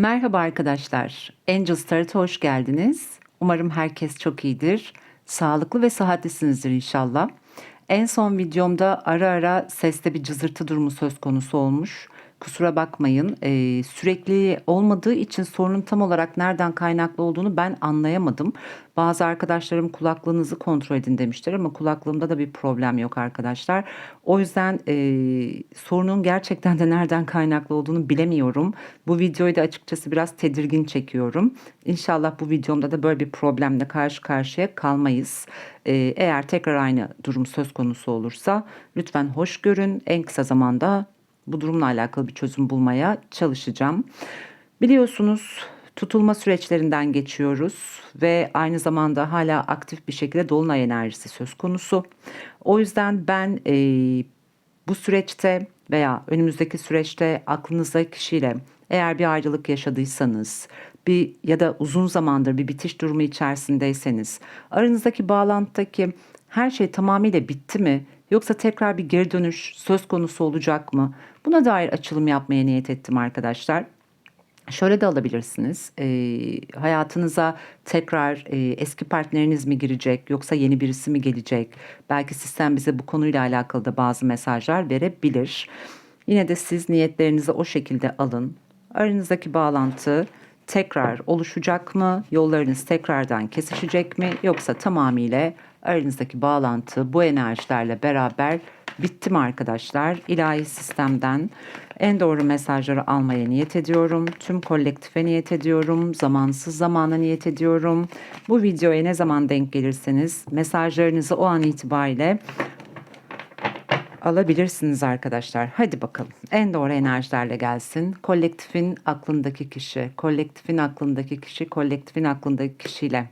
Merhaba arkadaşlar. Angels Tarot'a hoş geldiniz. Umarım herkes çok iyidir. Sağlıklı ve sıhhatlisinizdir inşallah. En son videomda ara ara seste bir cızırtı durumu söz konusu olmuş. Kusura bakmayın. Ee, sürekli olmadığı için sorunun tam olarak nereden kaynaklı olduğunu ben anlayamadım. Bazı arkadaşlarım kulaklığınızı kontrol edin demişler ama kulaklığımda da bir problem yok arkadaşlar. O yüzden e, sorunun gerçekten de nereden kaynaklı olduğunu bilemiyorum. Bu videoyu da açıkçası biraz tedirgin çekiyorum. İnşallah bu videomda da böyle bir problemle karşı karşıya kalmayız. E, eğer tekrar aynı durum söz konusu olursa lütfen hoş görün. En kısa zamanda bu durumla alakalı bir çözüm bulmaya çalışacağım. Biliyorsunuz tutulma süreçlerinden geçiyoruz ve aynı zamanda hala aktif bir şekilde dolunay enerjisi söz konusu. O yüzden ben e, bu süreçte veya önümüzdeki süreçte aklınızdaki kişiyle eğer bir ayrılık yaşadıysanız bir ya da uzun zamandır bir bitiş durumu içerisindeyseniz aranızdaki bağlantıdaki her şey tamamıyla bitti mi yoksa tekrar bir geri dönüş söz konusu olacak mı? Buna dair açılım yapmaya niyet ettim arkadaşlar. Şöyle de alabilirsiniz. E, hayatınıza tekrar e, eski partneriniz mi girecek yoksa yeni birisi mi gelecek? Belki sistem bize bu konuyla alakalı da bazı mesajlar verebilir. Yine de siz niyetlerinizi o şekilde alın. Aranızdaki bağlantı tekrar oluşacak mı? Yollarınız tekrardan kesişecek mi? Yoksa tamamıyla aranızdaki bağlantı bu enerjilerle beraber bitti mi arkadaşlar? İlahi sistemden en doğru mesajları almaya niyet ediyorum. Tüm kolektife niyet ediyorum. Zamansız zamana niyet ediyorum. Bu videoya ne zaman denk gelirseniz mesajlarınızı o an itibariyle alabilirsiniz arkadaşlar. Hadi bakalım. En doğru enerjilerle gelsin. Kolektifin aklındaki kişi, kolektifin aklındaki kişi, kolektifin aklındaki kişiyle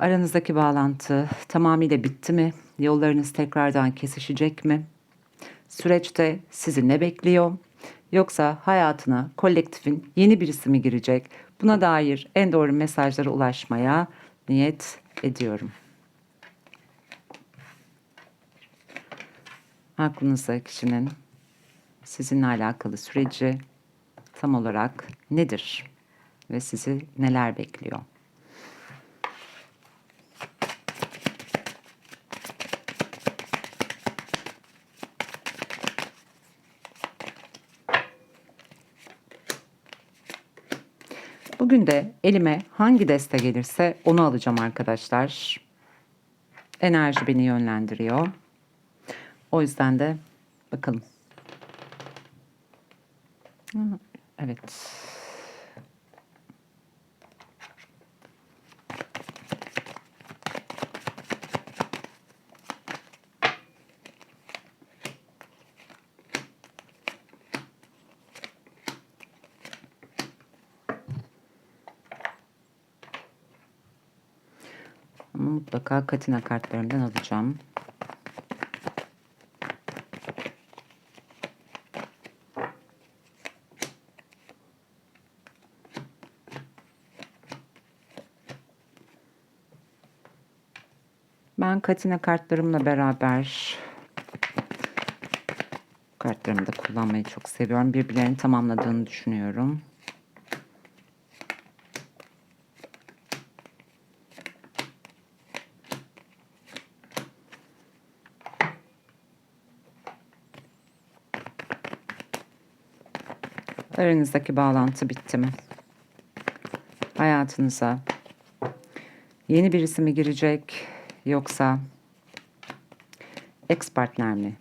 aranızdaki bağlantı tamamıyla bitti mi? Yollarınız tekrardan kesişecek mi? Süreçte sizi ne bekliyor? Yoksa hayatına kolektifin yeni birisi mi girecek? Buna dair en doğru mesajlara ulaşmaya niyet ediyorum. Aklınızda kişinin sizinle alakalı süreci tam olarak nedir ve sizi neler bekliyor? Bugün de elime hangi deste gelirse onu alacağım arkadaşlar. Enerji beni yönlendiriyor. O yüzden de bakalım. Evet. Ama mutlaka katina kartlarından alacağım. Ben katina kartlarımla beraber kartlarımı da kullanmayı çok seviyorum. Birbirlerini tamamladığını düşünüyorum. Aranızdaki bağlantı bitti mi? Hayatınıza yeni birisi mi girecek yoksa ex partner mi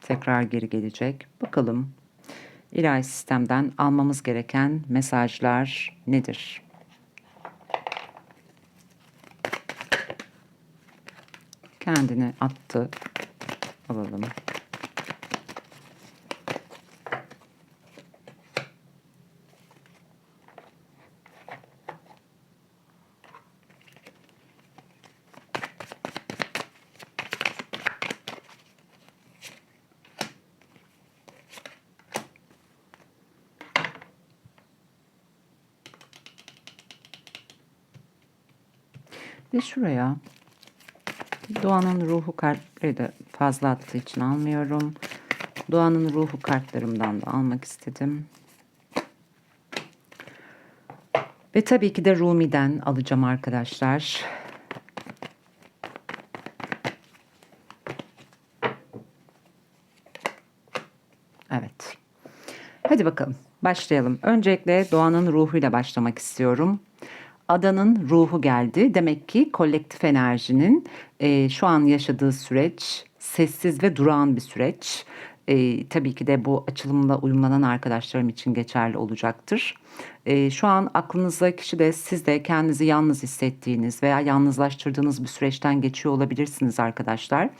tekrar geri gelecek? Bakalım ilahi sistemden almamız gereken mesajlar nedir? Kendini attı. Alalım. Ve şuraya Doğanın ruhu kartları da fazla attığı için almıyorum. Doğanın ruhu kartlarımdan da almak istedim. Ve tabii ki de Rumi'den alacağım arkadaşlar. Evet. Hadi bakalım başlayalım. Öncelikle doğanın ruhuyla başlamak istiyorum. Adanın ruhu geldi. Demek ki kolektif enerjinin e, şu an yaşadığı süreç sessiz ve durağan bir süreç. E, tabii ki de bu açılımla uyumlanan arkadaşlarım için geçerli olacaktır. E, şu an aklınızda kişi de siz de kendinizi yalnız hissettiğiniz veya yalnızlaştırdığınız bir süreçten geçiyor olabilirsiniz arkadaşlar.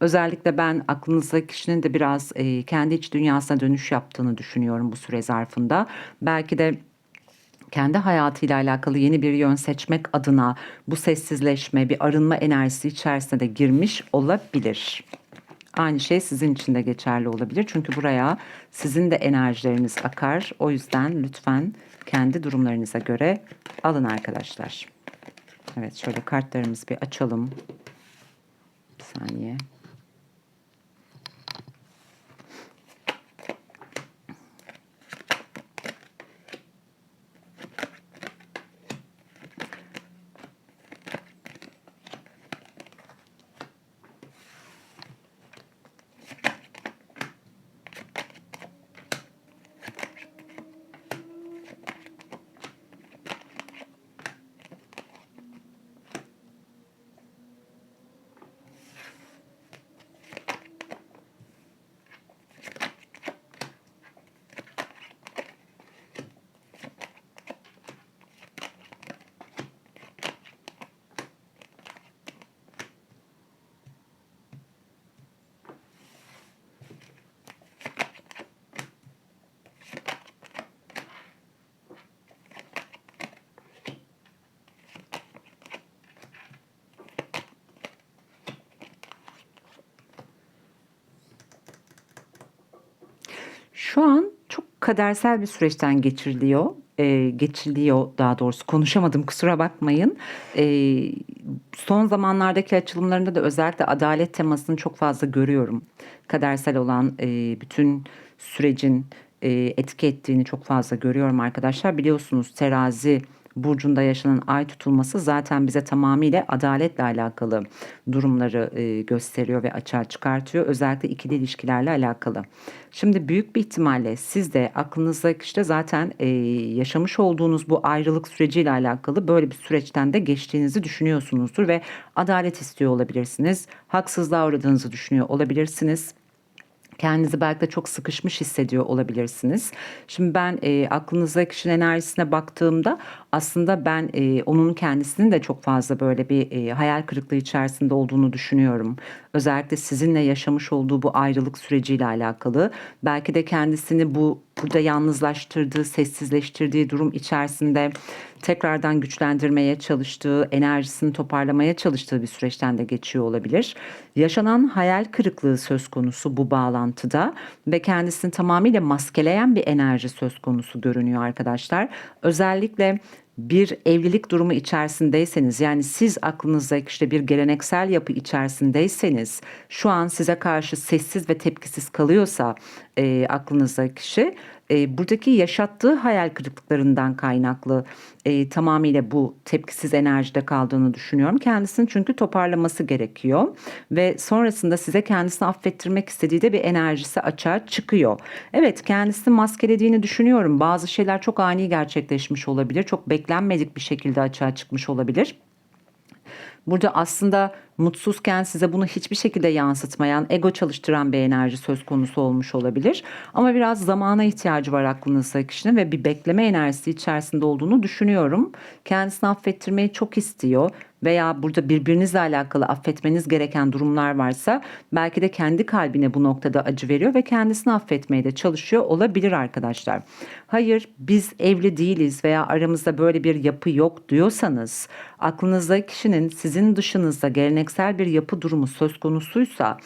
Özellikle ben aklınızdaki kişinin de biraz e, kendi iç dünyasına dönüş yaptığını düşünüyorum bu süre zarfında. Belki de kendi hayatıyla alakalı yeni bir yön seçmek adına bu sessizleşme, bir arınma enerjisi içerisine de girmiş olabilir. Aynı şey sizin için de geçerli olabilir. Çünkü buraya sizin de enerjileriniz akar. O yüzden lütfen kendi durumlarınıza göre alın arkadaşlar. Evet şöyle kartlarımızı bir açalım. Bir saniye. Şu an çok kadersel bir süreçten geçiriliyor. Ee, geçiliyor daha doğrusu konuşamadım kusura bakmayın. Ee, son zamanlardaki açılımlarında da özellikle adalet temasını çok fazla görüyorum. Kadersel olan e, bütün sürecin e, etki ettiğini çok fazla görüyorum arkadaşlar. Biliyorsunuz terazi burcunda yaşanan ay tutulması zaten bize tamamıyla adaletle alakalı durumları e, gösteriyor ve açığa çıkartıyor. Özellikle ikili ilişkilerle alakalı. Şimdi büyük bir ihtimalle siz de aklınızda işte zaten e, yaşamış olduğunuz bu ayrılık süreciyle alakalı böyle bir süreçten de geçtiğinizi düşünüyorsunuzdur ve adalet istiyor olabilirsiniz. Haksızlığa uğradığınızı düşünüyor olabilirsiniz kendinizi belki de çok sıkışmış hissediyor olabilirsiniz. Şimdi ben e, aklınızdaki kişinin enerjisine baktığımda aslında ben e, onun kendisinin de çok fazla böyle bir e, hayal kırıklığı içerisinde olduğunu düşünüyorum. Özellikle sizinle yaşamış olduğu bu ayrılık süreciyle alakalı. Belki de kendisini bu burada yalnızlaştırdığı, sessizleştirdiği durum içerisinde tekrardan güçlendirmeye çalıştığı, enerjisini toparlamaya çalıştığı bir süreçten de geçiyor olabilir. Yaşanan hayal kırıklığı söz konusu bu bağlantıda ve kendisini tamamıyla maskeleyen bir enerji söz konusu görünüyor arkadaşlar. Özellikle bir evlilik durumu içerisindeyseniz yani siz aklınızda işte bir geleneksel yapı içerisindeyseniz şu an size karşı sessiz ve tepkisiz kalıyorsa e, aklınızdaki kişi e, buradaki yaşattığı hayal kırıklıklarından kaynaklı e, tamamıyla bu tepkisiz enerjide kaldığını düşünüyorum. Kendisini çünkü toparlaması gerekiyor ve sonrasında size kendisini affettirmek istediği de bir enerjisi açığa çıkıyor. Evet kendisini maskelediğini düşünüyorum. Bazı şeyler çok ani gerçekleşmiş olabilir. Çok beklenmedik bir şekilde açığa çıkmış olabilir. Burada aslında mutsuzken size bunu hiçbir şekilde yansıtmayan, ego çalıştıran bir enerji söz konusu olmuş olabilir. Ama biraz zamana ihtiyacı var aklınızdaki kişinin ve bir bekleme enerjisi içerisinde olduğunu düşünüyorum. Kendisini affettirmeyi çok istiyor veya burada birbirinizle alakalı affetmeniz gereken durumlar varsa belki de kendi kalbine bu noktada acı veriyor ve kendisini affetmeye de çalışıyor olabilir arkadaşlar. Hayır biz evli değiliz veya aramızda böyle bir yapı yok diyorsanız aklınızdaki kişinin sizin dışınızda geleneksel bir yapı durumu söz konusuysa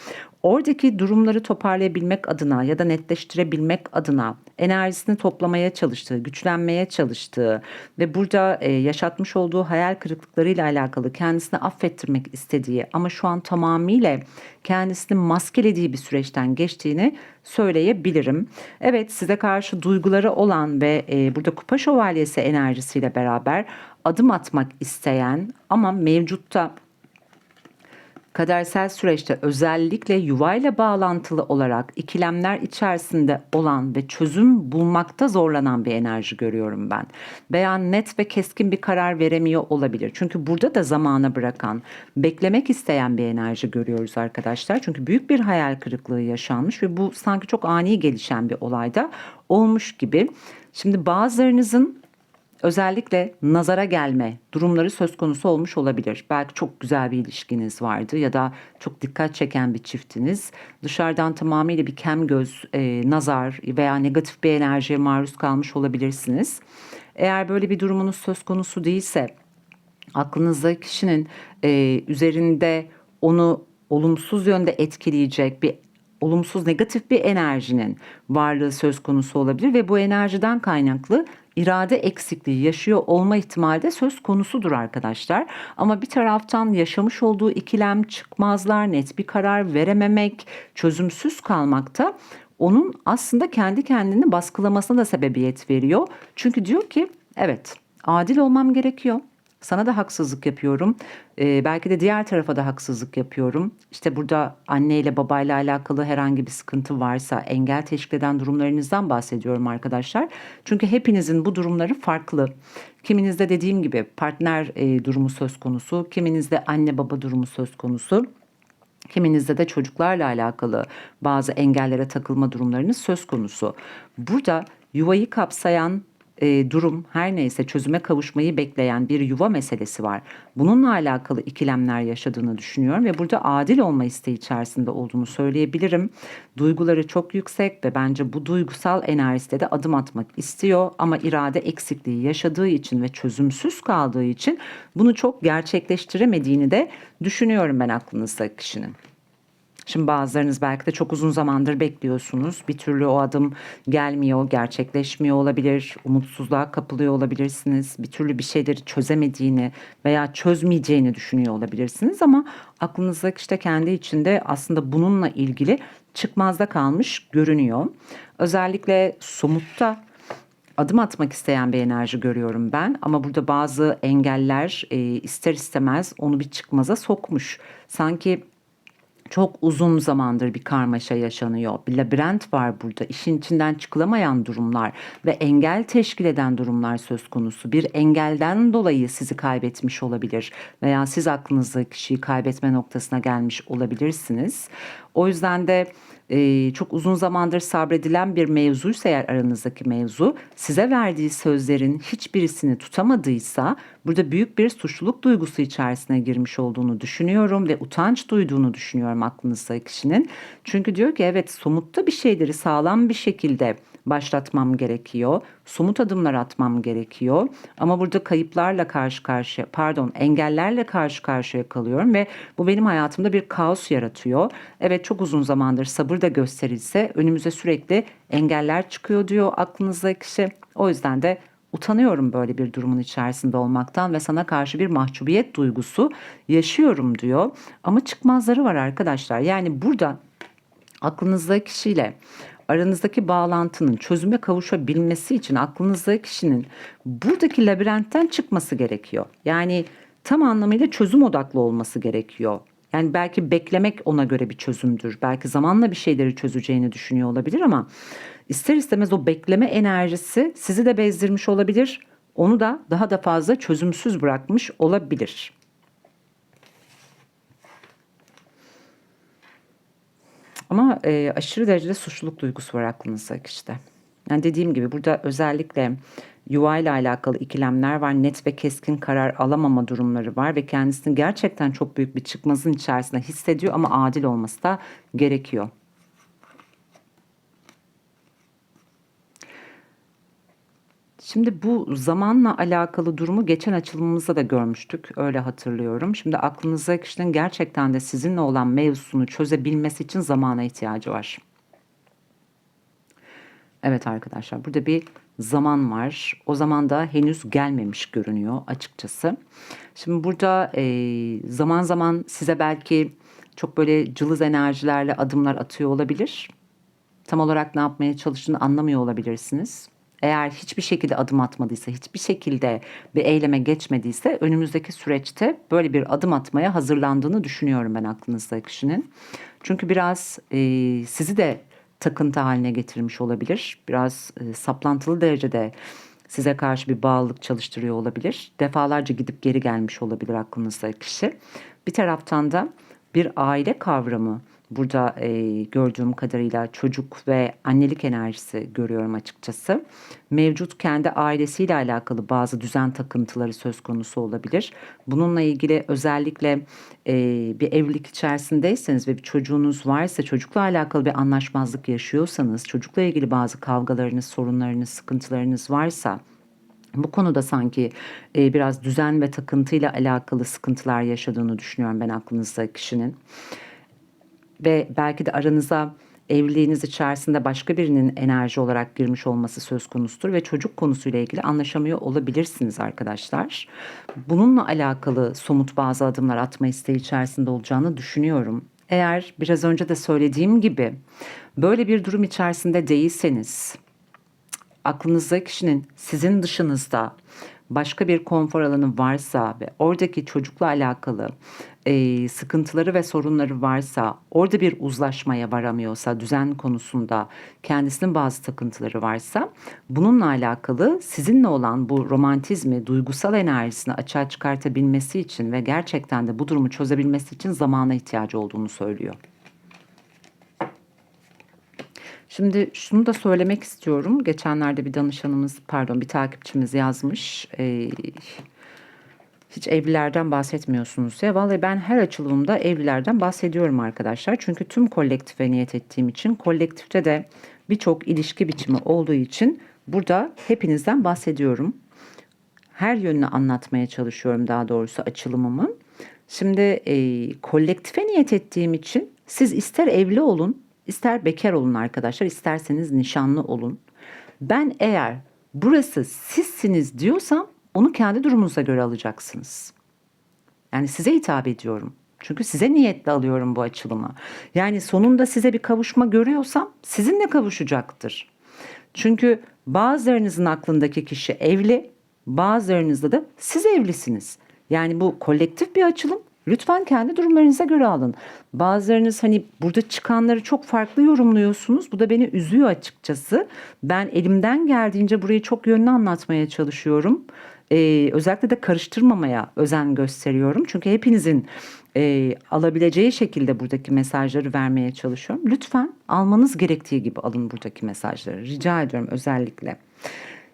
oradaki durumları toparlayabilmek adına ya da netleştirebilmek adına enerjisini toplamaya çalıştığı, güçlenmeye çalıştığı ve burada e, yaşatmış olduğu hayal kırıklıklarıyla alakalı kendisini affettirmek istediği ama şu an tamamıyla kendisini maskelediği bir süreçten geçtiğini söyleyebilirim. Evet size karşı duyguları olan ve e, burada kupa şövalyesi enerjisiyle beraber adım atmak isteyen ama mevcutta kadersel süreçte özellikle yuvayla bağlantılı olarak ikilemler içerisinde olan ve çözüm bulmakta zorlanan bir enerji görüyorum ben. Veya net ve keskin bir karar veremiyor olabilir. Çünkü burada da zamana bırakan, beklemek isteyen bir enerji görüyoruz arkadaşlar. Çünkü büyük bir hayal kırıklığı yaşanmış ve bu sanki çok ani gelişen bir olayda olmuş gibi. Şimdi bazılarınızın özellikle nazara gelme durumları söz konusu olmuş olabilir. Belki çok güzel bir ilişkiniz vardı ya da çok dikkat çeken bir çiftiniz. Dışarıdan tamamıyla bir kem göz, e, nazar veya negatif bir enerjiye maruz kalmış olabilirsiniz. Eğer böyle bir durumunuz söz konusu değilse aklınızdaki kişinin e, üzerinde onu olumsuz yönde etkileyecek bir olumsuz negatif bir enerjinin varlığı söz konusu olabilir ve bu enerjiden kaynaklı irade eksikliği yaşıyor olma ihtimali de söz konusudur arkadaşlar. Ama bir taraftan yaşamış olduğu ikilem çıkmazlar, net bir karar verememek, çözümsüz kalmakta onun aslında kendi kendini baskılamasına da sebebiyet veriyor. Çünkü diyor ki evet adil olmam gerekiyor. Sana da haksızlık yapıyorum. Ee, belki de diğer tarafa da haksızlık yapıyorum. İşte burada anneyle babayla alakalı herhangi bir sıkıntı varsa engel teşkil eden durumlarınızdan bahsediyorum arkadaşlar. Çünkü hepinizin bu durumları farklı. Kiminizde dediğim gibi partner e, durumu söz konusu, kiminizde anne baba durumu söz konusu. Kiminizde de çocuklarla alakalı bazı engellere takılma durumlarınız söz konusu. Burada yuvayı kapsayan e, durum her neyse çözüme kavuşmayı bekleyen bir yuva meselesi var. Bununla alakalı ikilemler yaşadığını düşünüyorum ve burada adil olma isteği içerisinde olduğunu söyleyebilirim. Duyguları çok yüksek ve bence bu duygusal enerjide de adım atmak istiyor ama irade eksikliği yaşadığı için ve çözümsüz kaldığı için bunu çok gerçekleştiremediğini de düşünüyorum ben aklınızda kişinin. Şimdi bazılarınız belki de çok uzun zamandır bekliyorsunuz. Bir türlü o adım gelmiyor, gerçekleşmiyor olabilir. Umutsuzluğa kapılıyor olabilirsiniz. Bir türlü bir şeyleri çözemediğini veya çözmeyeceğini düşünüyor olabilirsiniz ama aklınızdaki işte kendi içinde aslında bununla ilgili çıkmazda kalmış görünüyor. Özellikle somutta adım atmak isteyen bir enerji görüyorum ben ama burada bazı engeller e, ister istemez onu bir çıkmaza sokmuş. Sanki çok uzun zamandır bir karmaşa yaşanıyor. Bir labirent var burada. İşin içinden çıkılamayan durumlar ve engel teşkil eden durumlar söz konusu. Bir engelden dolayı sizi kaybetmiş olabilir veya siz aklınızda kişiyi kaybetme noktasına gelmiş olabilirsiniz. O yüzden de e, çok uzun zamandır sabredilen bir mevzuysa eğer aranızdaki mevzu size verdiği sözlerin hiçbirisini tutamadıysa burada büyük bir suçluluk duygusu içerisine girmiş olduğunu düşünüyorum ve utanç duyduğunu düşünüyorum aklınızdaki kişinin. Çünkü diyor ki evet somutta bir şeyleri sağlam bir şekilde başlatmam gerekiyor. Somut adımlar atmam gerekiyor. Ama burada kayıplarla karşı karşıya, pardon, engellerle karşı karşıya kalıyorum ve bu benim hayatımda bir kaos yaratıyor. Evet çok uzun zamandır sabır da gösterilse önümüze sürekli engeller çıkıyor diyor aklınızdaki kişi. O yüzden de utanıyorum böyle bir durumun içerisinde olmaktan ve sana karşı bir mahcubiyet duygusu yaşıyorum diyor. Ama çıkmazları var arkadaşlar. Yani burada aklınızdaki kişiyle aranızdaki bağlantının çözüme kavuşabilmesi için aklınızdaki kişinin buradaki labirentten çıkması gerekiyor. Yani tam anlamıyla çözüm odaklı olması gerekiyor. Yani belki beklemek ona göre bir çözümdür. Belki zamanla bir şeyleri çözeceğini düşünüyor olabilir ama ister istemez o bekleme enerjisi sizi de bezdirmiş olabilir. Onu da daha da fazla çözümsüz bırakmış olabilir. Ama e, aşırı derecede suçluluk duygusu var aklınızda işte. Yani dediğim gibi burada özellikle yuva ile alakalı ikilemler var. Net ve keskin karar alamama durumları var ve kendisini gerçekten çok büyük bir çıkmazın içerisinde hissediyor ama adil olması da gerekiyor. Şimdi bu zamanla alakalı durumu geçen açılımımızda da görmüştük. Öyle hatırlıyorum. Şimdi aklınızda kişinin gerçekten de sizinle olan mevzusunu çözebilmesi için zamana ihtiyacı var. Evet arkadaşlar burada bir zaman var. O zaman da henüz gelmemiş görünüyor açıkçası. Şimdi burada e, zaman zaman size belki çok böyle cılız enerjilerle adımlar atıyor olabilir. Tam olarak ne yapmaya çalıştığını anlamıyor olabilirsiniz. Eğer hiçbir şekilde adım atmadıysa, hiçbir şekilde bir eyleme geçmediyse önümüzdeki süreçte böyle bir adım atmaya hazırlandığını düşünüyorum ben aklınızdaki kişinin. Çünkü biraz e, sizi de takıntı haline getirmiş olabilir. Biraz e, saplantılı derecede size karşı bir bağlılık çalıştırıyor olabilir. Defalarca gidip geri gelmiş olabilir aklınızdaki kişi. Bir taraftan da bir aile kavramı burada e, gördüğüm kadarıyla çocuk ve annelik enerjisi görüyorum açıkçası. Mevcut kendi ailesiyle alakalı bazı düzen takıntıları söz konusu olabilir. Bununla ilgili özellikle e, bir evlilik içerisindeyseniz ve bir çocuğunuz varsa çocukla alakalı bir anlaşmazlık yaşıyorsanız, çocukla ilgili bazı kavgalarınız, sorunlarınız, sıkıntılarınız varsa bu konuda sanki e, biraz düzen ve takıntıyla alakalı sıkıntılar yaşadığını düşünüyorum ben aklınızda kişinin ve belki de aranıza evliliğiniz içerisinde başka birinin enerji olarak girmiş olması söz konusudur ve çocuk konusuyla ilgili anlaşamıyor olabilirsiniz arkadaşlar. Bununla alakalı somut bazı adımlar atma isteği içerisinde olacağını düşünüyorum. Eğer biraz önce de söylediğim gibi böyle bir durum içerisinde değilseniz aklınızda kişinin sizin dışınızda başka bir konfor alanı varsa ve oradaki çocukla alakalı e, sıkıntıları ve sorunları varsa, orada bir uzlaşmaya varamıyorsa, düzen konusunda kendisinin bazı takıntıları varsa, bununla alakalı sizinle olan bu romantizmi, duygusal enerjisini açığa çıkartabilmesi için ve gerçekten de bu durumu çözebilmesi için zamana ihtiyacı olduğunu söylüyor. Şimdi şunu da söylemek istiyorum. Geçenlerde bir danışanımız, pardon bir takipçimiz yazmış. Ee, hiç evlilerden bahsetmiyorsunuz ya. Vallahi ben her açılımda evlilerden bahsediyorum arkadaşlar. Çünkü tüm kolektife niyet ettiğim için kolektifte de birçok ilişki biçimi olduğu için burada hepinizden bahsediyorum. Her yönünü anlatmaya çalışıyorum daha doğrusu açılımımı. Şimdi e, kolektife niyet ettiğim için siz ister evli olun, ister bekar olun arkadaşlar, isterseniz nişanlı olun. Ben eğer burası sizsiniz diyorsam onu kendi durumunuza göre alacaksınız. Yani size hitap ediyorum. Çünkü size niyetle alıyorum bu açılımı. Yani sonunda size bir kavuşma görüyorsam sizinle kavuşacaktır. Çünkü bazılarınızın aklındaki kişi evli, bazılarınızda da siz evlisiniz. Yani bu kolektif bir açılım. Lütfen kendi durumlarınıza göre alın. Bazılarınız hani burada çıkanları çok farklı yorumluyorsunuz. Bu da beni üzüyor açıkçası. Ben elimden geldiğince burayı çok yönlü anlatmaya çalışıyorum e, özellikle de karıştırmamaya özen gösteriyorum. Çünkü hepinizin e, alabileceği şekilde buradaki mesajları vermeye çalışıyorum. Lütfen almanız gerektiği gibi alın buradaki mesajları. Rica ediyorum özellikle.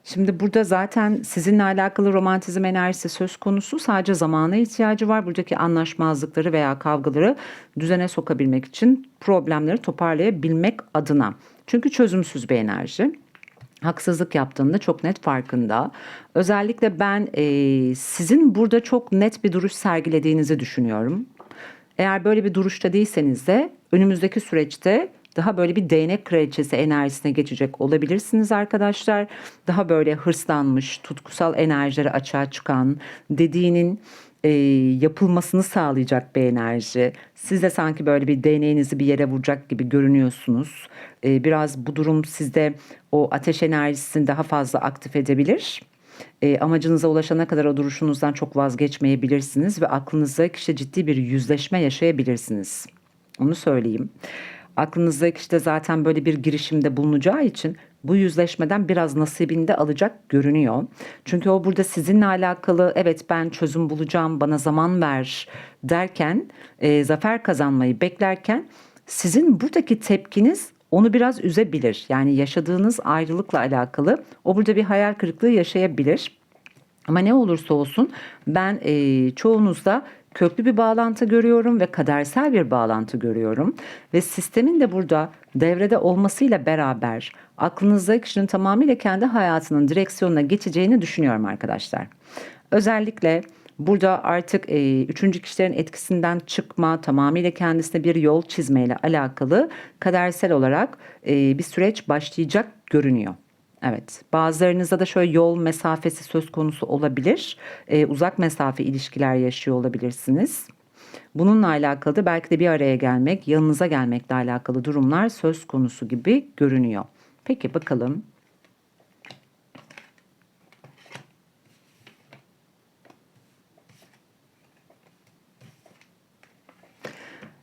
Şimdi burada zaten sizinle alakalı romantizm enerjisi söz konusu. Sadece zamana ihtiyacı var. Buradaki anlaşmazlıkları veya kavgaları düzene sokabilmek için problemleri toparlayabilmek adına. Çünkü çözümsüz bir enerji haksızlık yaptığında çok net farkında. Özellikle ben e, sizin burada çok net bir duruş sergilediğinizi düşünüyorum. Eğer böyle bir duruşta değilseniz de önümüzdeki süreçte daha böyle bir değnek kraliçesi enerjisine geçecek olabilirsiniz arkadaşlar. Daha böyle hırslanmış, tutkusal enerjileri açığa çıkan, dediğinin e, yapılmasını sağlayacak bir enerji. Siz de sanki böyle bir değneğinizi bir yere vuracak gibi görünüyorsunuz. E, biraz bu durum sizde o ateş enerjisini daha fazla aktif edebilir. E, amacınıza ulaşana kadar o duruşunuzdan çok vazgeçmeyebilirsiniz ve aklınızda işte ciddi bir yüzleşme yaşayabilirsiniz. Onu söyleyeyim. Aklınızdaki işte zaten böyle bir girişimde bulunacağı için bu yüzleşmeden biraz nasibinde alacak görünüyor. Çünkü o burada sizinle alakalı evet ben çözüm bulacağım bana zaman ver derken e, zafer kazanmayı beklerken sizin buradaki tepkiniz onu biraz üzebilir. Yani yaşadığınız ayrılıkla alakalı o burada bir hayal kırıklığı yaşayabilir. Ama ne olursa olsun ben e, çoğunuzda köklü bir bağlantı görüyorum ve kadersel bir bağlantı görüyorum. Ve sistemin de burada devrede olmasıyla beraber aklınızda kişinin tamamıyla kendi hayatının direksiyonuna geçeceğini düşünüyorum arkadaşlar. Özellikle Burada artık e, üçüncü kişilerin etkisinden çıkma, tamamıyla kendisine bir yol çizmeyle alakalı kadersel olarak e, bir süreç başlayacak görünüyor. Evet, bazılarınızda da şöyle yol mesafesi söz konusu olabilir. E, uzak mesafe ilişkiler yaşıyor olabilirsiniz. Bununla alakalı da belki de bir araya gelmek, yanınıza gelmekle alakalı durumlar söz konusu gibi görünüyor. Peki bakalım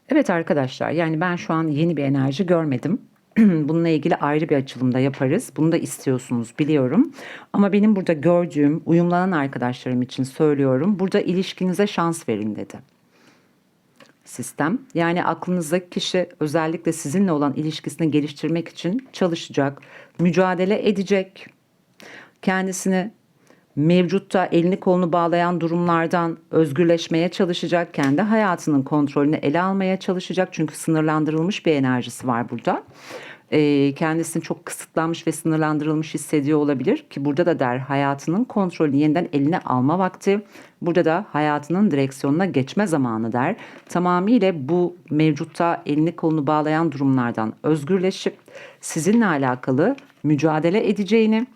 Evet arkadaşlar yani ben şu an yeni bir enerji görmedim. Bununla ilgili ayrı bir açılımda yaparız. Bunu da istiyorsunuz biliyorum. Ama benim burada gördüğüm uyumlanan arkadaşlarım için söylüyorum. Burada ilişkinize şans verin dedi. Sistem. Yani aklınızdaki kişi özellikle sizinle olan ilişkisini geliştirmek için çalışacak, mücadele edecek. Kendisini mevcutta elini kolunu bağlayan durumlardan özgürleşmeye çalışacak, kendi hayatının kontrolünü ele almaya çalışacak. Çünkü sınırlandırılmış bir enerjisi var burada. E, kendisini çok kısıtlanmış ve sınırlandırılmış hissediyor olabilir ki burada da der hayatının kontrolünü yeniden eline alma vakti. Burada da hayatının direksiyonuna geçme zamanı der. Tamamıyla bu mevcutta elini kolunu bağlayan durumlardan özgürleşip sizinle alakalı mücadele edeceğini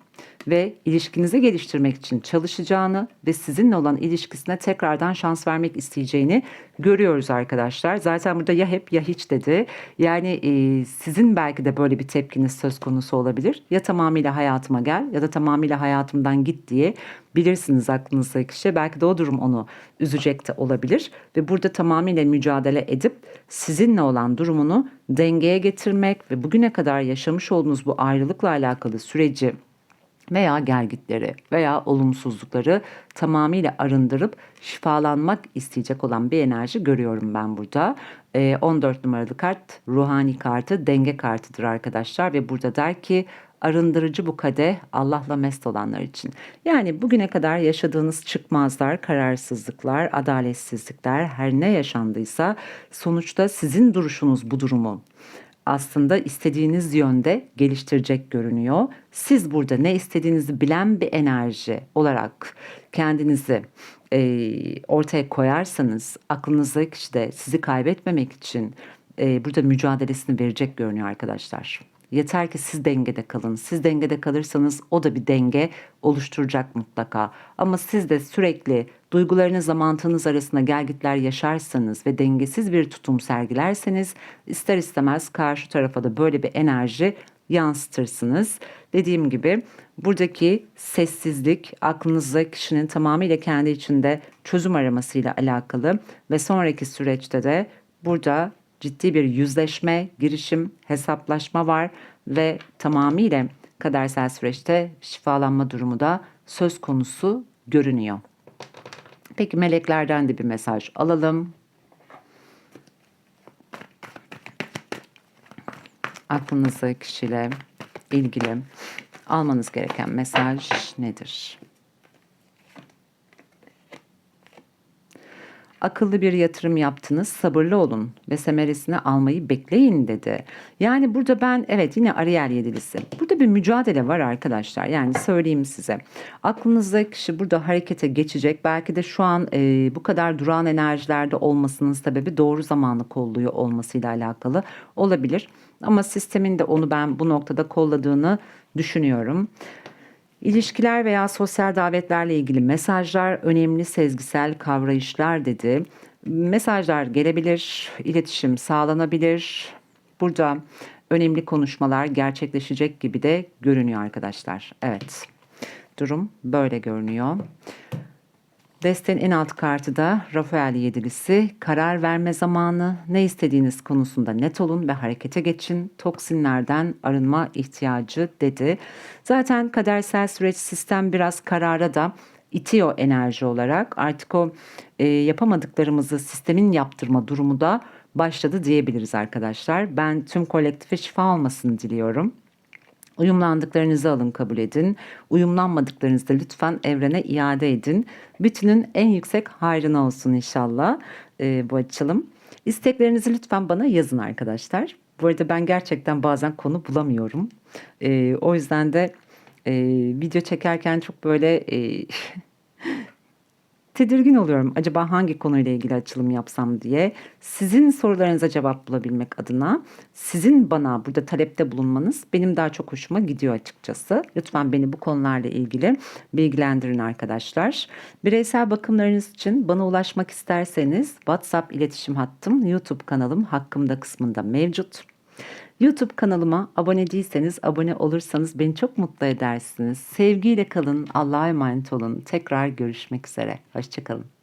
ve ilişkinizi geliştirmek için çalışacağını ve sizinle olan ilişkisine tekrardan şans vermek isteyeceğini görüyoruz arkadaşlar. Zaten burada ya hep ya hiç dedi. Yani e, sizin belki de böyle bir tepkiniz söz konusu olabilir. Ya tamamıyla hayatıma gel ya da tamamıyla hayatımdan git diye bilirsiniz aklınızdaki kişi. Belki de o durum onu üzecek de olabilir. Ve burada tamamıyla mücadele edip sizinle olan durumunu dengeye getirmek ve bugüne kadar yaşamış olduğunuz bu ayrılıkla alakalı süreci veya gelgitleri veya olumsuzlukları tamamıyla arındırıp şifalanmak isteyecek olan bir enerji görüyorum ben burada. E, ee, 14 numaralı kart ruhani kartı denge kartıdır arkadaşlar ve burada der ki arındırıcı bu kadeh Allah'la mest olanlar için. Yani bugüne kadar yaşadığınız çıkmazlar, kararsızlıklar, adaletsizlikler her ne yaşandıysa sonuçta sizin duruşunuz bu durumu aslında istediğiniz yönde geliştirecek görünüyor. Siz burada ne istediğinizi bilen bir enerji olarak kendinizi e, ortaya koyarsanız aklınızdaki kişi de sizi kaybetmemek için e, burada mücadelesini verecek görünüyor arkadaşlar. Yeter ki siz dengede kalın. Siz dengede kalırsanız o da bir denge oluşturacak mutlaka. Ama siz de sürekli duygularınızla mantığınız arasında gelgitler yaşarsanız ve dengesiz bir tutum sergilerseniz ister istemez karşı tarafa da böyle bir enerji yansıtırsınız. Dediğim gibi buradaki sessizlik aklınızda kişinin tamamıyla kendi içinde çözüm aramasıyla alakalı ve sonraki süreçte de burada ciddi bir yüzleşme, girişim, hesaplaşma var ve tamamıyla kadersel süreçte şifalanma durumu da söz konusu görünüyor. Peki meleklerden de bir mesaj alalım. Aklınızda kişiyle ilgili almanız gereken mesaj nedir? Akıllı bir yatırım yaptınız, sabırlı olun ve semeresini almayı bekleyin dedi. Yani burada ben evet yine Ariel yedilisi. Burada bir mücadele var arkadaşlar. Yani söyleyeyim size. Aklınızdaki kişi burada harekete geçecek. Belki de şu an e, bu kadar duran enerjilerde olmasının sebebi doğru zamanı kolluyor olmasıyla alakalı olabilir. Ama sistemin de onu ben bu noktada kolladığını düşünüyorum. İlişkiler veya sosyal davetlerle ilgili mesajlar önemli sezgisel kavrayışlar dedi. Mesajlar gelebilir, iletişim sağlanabilir. Burada önemli konuşmalar gerçekleşecek gibi de görünüyor arkadaşlar. Evet. Durum böyle görünüyor. Desten en alt kartı da Rafael yedilisi. Karar verme zamanı. Ne istediğiniz konusunda net olun ve harekete geçin. Toksinlerden arınma ihtiyacı dedi. Zaten kadersel süreç sistem biraz karara da itiyor enerji olarak. Artık o e, yapamadıklarımızı sistemin yaptırma durumu da başladı diyebiliriz arkadaşlar. Ben tüm kolektife şifa olmasını diliyorum. Uyumlandıklarınızı alın kabul edin. Uyumlanmadıklarınızı da lütfen evrene iade edin. Bütünün en yüksek hayrına olsun inşallah e, bu açılım. İsteklerinizi lütfen bana yazın arkadaşlar. Bu arada ben gerçekten bazen konu bulamıyorum. E, o yüzden de e, video çekerken çok böyle e, tedirgin oluyorum. Acaba hangi konuyla ilgili açılım yapsam diye. Sizin sorularınıza cevap bulabilmek adına sizin bana burada talepte bulunmanız benim daha çok hoşuma gidiyor açıkçası. Lütfen beni bu konularla ilgili bilgilendirin arkadaşlar. Bireysel bakımlarınız için bana ulaşmak isterseniz WhatsApp iletişim hattım, YouTube kanalım hakkımda kısmında mevcut. YouTube kanalıma abone değilseniz abone olursanız beni çok mutlu edersiniz. Sevgiyle kalın, Allah'a emanet olun. Tekrar görüşmek üzere. Hoşçakalın.